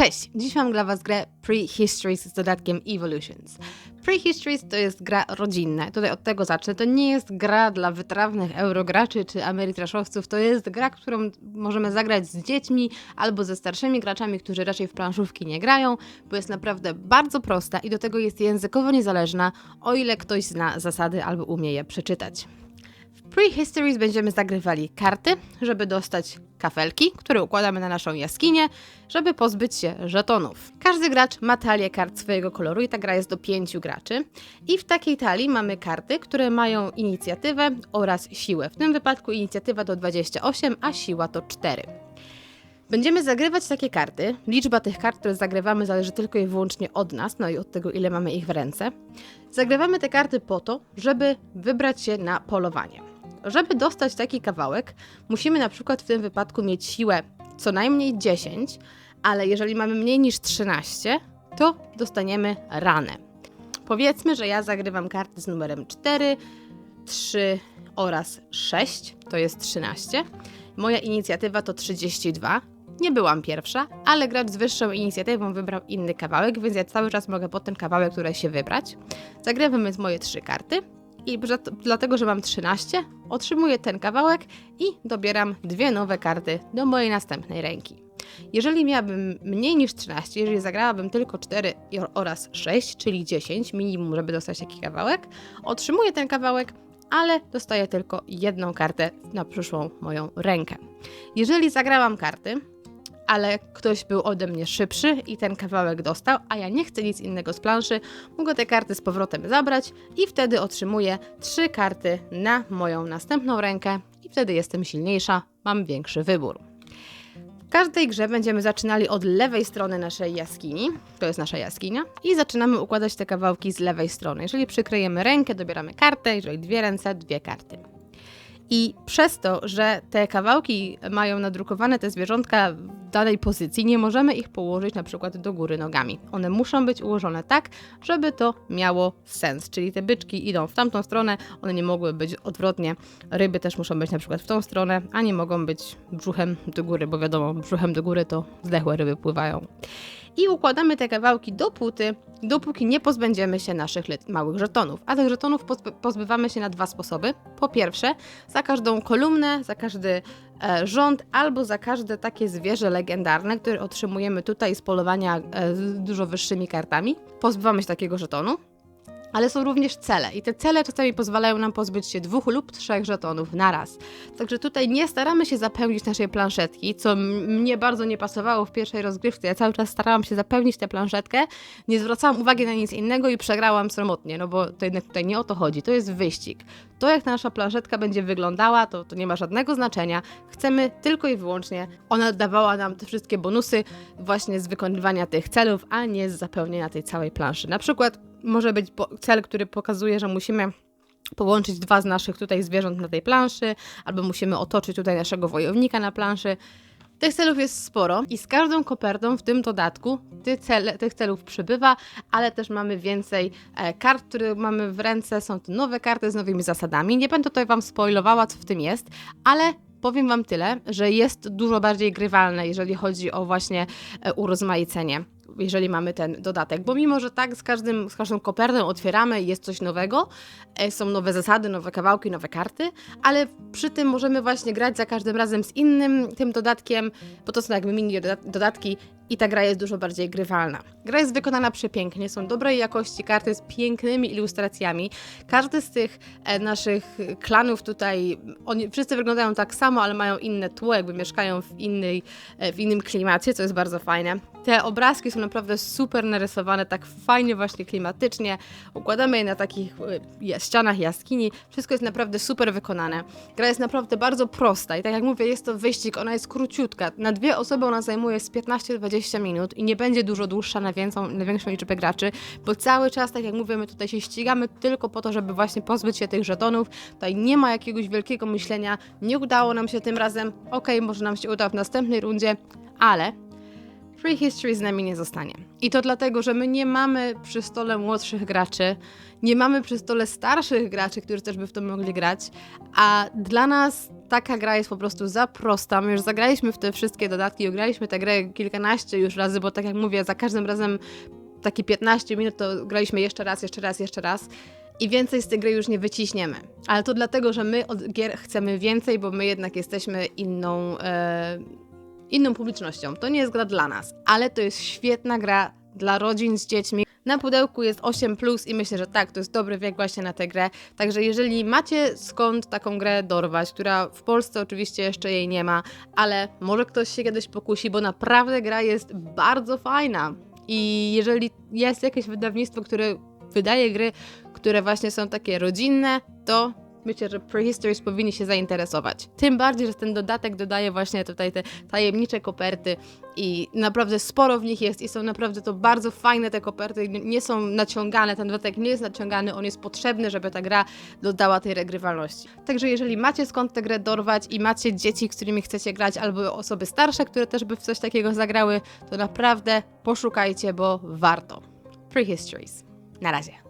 Cześć! Dziś mam dla Was grę Prehistories z dodatkiem Evolutions. Prehistories to jest gra rodzinna. Tutaj od tego zacznę. To nie jest gra dla wytrawnych eurograczy czy amerytraszowców. To jest gra, którą możemy zagrać z dziećmi albo ze starszymi graczami, którzy raczej w planszówki nie grają, bo jest naprawdę bardzo prosta i do tego jest językowo niezależna, o ile ktoś zna zasady albo umie je przeczytać. Prehistories będziemy zagrywali karty, żeby dostać kafelki, które układamy na naszą jaskinię, żeby pozbyć się żetonów. Każdy gracz ma talię kart swojego koloru i ta gra jest do pięciu graczy. I w takiej talii mamy karty, które mają inicjatywę oraz siłę. W tym wypadku inicjatywa to 28, a siła to 4. Będziemy zagrywać takie karty. Liczba tych kart, które zagrywamy, zależy tylko i wyłącznie od nas, no i od tego, ile mamy ich w ręce. Zagrywamy te karty po to, żeby wybrać się na polowanie. Żeby dostać taki kawałek, musimy na przykład w tym wypadku mieć siłę co najmniej 10, ale jeżeli mamy mniej niż 13, to dostaniemy ranę. Powiedzmy, że ja zagrywam karty z numerem 4, 3 oraz 6, to jest 13. Moja inicjatywa to 32. Nie byłam pierwsza, ale gracz z wyższą inicjatywą wybrał inny kawałek, więc ja cały czas mogę po ten kawałek, który się wybrać. Zagrywam więc moje trzy karty i dlatego, że mam 13, otrzymuję ten kawałek i dobieram dwie nowe karty do mojej następnej ręki. Jeżeli miałabym mniej niż 13, jeżeli zagrałabym tylko 4 oraz 6, czyli 10 minimum, żeby dostać taki kawałek, otrzymuję ten kawałek, ale dostaję tylko jedną kartę na przyszłą moją rękę. Jeżeli zagrałam karty, ale ktoś był ode mnie szybszy i ten kawałek dostał, a ja nie chcę nic innego z planszy, mogę te karty z powrotem zabrać i wtedy otrzymuję trzy karty na moją następną rękę i wtedy jestem silniejsza, mam większy wybór. W każdej grze będziemy zaczynali od lewej strony naszej jaskini, to jest nasza jaskinia, i zaczynamy układać te kawałki z lewej strony. Jeżeli przykryjemy rękę, dobieramy kartę, jeżeli dwie ręce, dwie karty. I przez to, że te kawałki mają nadrukowane te zwierzątka danej pozycji, nie możemy ich położyć na przykład do góry nogami. One muszą być ułożone tak, żeby to miało sens. Czyli te byczki idą w tamtą stronę, one nie mogły być odwrotnie. Ryby też muszą być na przykład w tą stronę, a nie mogą być brzuchem do góry, bo wiadomo, brzuchem do góry to zdechłe ryby pływają i układamy te kawałki do płyty, dopóki nie pozbędziemy się naszych małych żetonów. A tych żetonów pozbywamy się na dwa sposoby. Po pierwsze, za każdą kolumnę, za każdy rząd albo za każde takie zwierzę legendarne, które otrzymujemy tutaj z polowania e, z dużo wyższymi kartami, pozbywamy się takiego żetonu ale są również cele i te cele czasami pozwalają nam pozbyć się dwóch lub trzech żetonów naraz. Także tutaj nie staramy się zapełnić naszej planszetki, co mnie bardzo nie pasowało w pierwszej rozgrywce. Ja cały czas starałam się zapełnić tę planszetkę, nie zwracałam uwagi na nic innego i przegrałam samotnie, no bo to jednak tutaj nie o to chodzi, to jest wyścig. To jak nasza planszetka będzie wyglądała, to, to nie ma żadnego znaczenia. Chcemy tylko i wyłącznie, ona dawała nam te wszystkie bonusy właśnie z wykonywania tych celów, a nie z zapełnienia tej całej planszy. Na przykład może być cel, który pokazuje, że musimy połączyć dwa z naszych tutaj zwierząt na tej planszy, albo musimy otoczyć tutaj naszego wojownika na planszy. Tych celów jest sporo i z każdą kopertą w tym dodatku tych, cel, tych celów przybywa, ale też mamy więcej e, kart, które mamy w ręce. Są to nowe karty z nowymi zasadami. Nie będę tutaj Wam spoilowała, co w tym jest, ale powiem Wam tyle, że jest dużo bardziej grywalne, jeżeli chodzi o właśnie e, urozmaicenie jeżeli mamy ten dodatek. Bo mimo, że tak z, każdym, z każdą kopertą otwieramy jest coś nowego, e, są nowe zasady, nowe kawałki, nowe karty, ale przy tym możemy właśnie grać za każdym razem z innym tym dodatkiem, bo to są jakby mini dodatki i ta gra jest dużo bardziej grywalna. Gra jest wykonana przepięknie, są dobrej jakości karty z pięknymi ilustracjami. Każdy z tych e, naszych klanów tutaj, oni wszyscy wyglądają tak samo, ale mają inne tło, jakby mieszkają w, innej, e, w innym klimacie, co jest bardzo fajne. Te obrazki są naprawdę super narysowane, tak fajnie właśnie klimatycznie. Układamy je na takich e, ścianach jaskini. Wszystko jest naprawdę super wykonane. Gra jest naprawdę bardzo prosta i tak jak mówię, jest to wyścig, ona jest króciutka. Na dwie osoby ona zajmuje z 15-20 minut i nie będzie dużo dłuższa na, większą, na większą liczbę graczy, bo cały czas, tak jak mówię, my tutaj się ścigamy tylko po to, żeby właśnie pozbyć się tych żetonów. Tutaj nie ma jakiegoś wielkiego myślenia, nie udało nam się tym razem, ok, może nam się uda w następnej rundzie, ale Free History z nami nie zostanie. I to dlatego, że my nie mamy przy stole młodszych graczy, nie mamy przy stole starszych graczy, którzy też by w to mogli grać, a dla nas taka gra jest po prostu za prosta. My już zagraliśmy w te wszystkie dodatki, graliśmy tę grę kilkanaście już razy, bo tak jak mówię, za każdym razem takie 15 minut to graliśmy jeszcze raz, jeszcze raz, jeszcze raz. I więcej z tej gry już nie wyciśniemy. Ale to dlatego, że my od gier chcemy więcej, bo my jednak jesteśmy inną, e, inną publicznością. To nie jest gra dla nas, ale to jest świetna gra dla rodzin z dziećmi. Na pudełku jest 8 plus i myślę, że tak, to jest dobry wiek właśnie na tę grę. Także jeżeli macie skąd taką grę dorwać, która w Polsce oczywiście jeszcze jej nie ma, ale może ktoś się kiedyś pokusi, bo naprawdę gra jest bardzo fajna. I jeżeli jest jakieś wydawnictwo, które wydaje gry, które właśnie są takie rodzinne, to myślę, że Prehistories powinni się zainteresować. Tym bardziej, że ten dodatek dodaje właśnie tutaj te tajemnicze koperty i naprawdę sporo w nich jest i są naprawdę to bardzo fajne te koperty, nie są naciągane, ten dodatek nie jest naciągany, on jest potrzebny, żeby ta gra dodała tej regrywalności. Także jeżeli macie skąd tę grę dorwać i macie dzieci, którymi chcecie grać, albo osoby starsze, które też by w coś takiego zagrały, to naprawdę poszukajcie, bo warto. Prehistories. Na razie.